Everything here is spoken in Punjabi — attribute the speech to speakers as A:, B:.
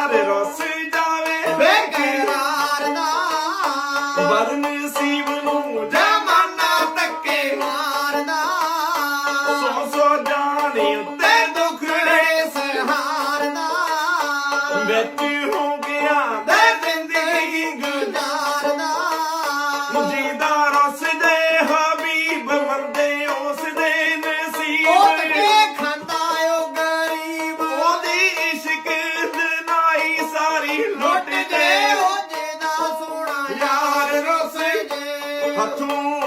A: ਪਿਆਰ ਰਸ ਜਾਵੇ। ਬੇਕਰਾਰ
B: ਦਾ
A: ਵਰਨ ਸੀਵ ਨੂੰ ਜਮਾਨਾ ਧੱਕੇ
B: ਮਾਰਦਾ ਸੋ
A: ਸੋ ਜਾਣੀ ਉੱਤੇ ਤੇ ਦੁਖੜੇ
B: ਸਹਾਰਦਾ ਵਿੱਚ
A: ਯਾਰੀ ਲੁੱਟ ਜੇ
B: ਹੋ ਜੇ ਦਾ ਸੋਹਣਾ ਯਾਰ ਰੋਸੇ ਜੇ।
A: ਹੱਥੋਂ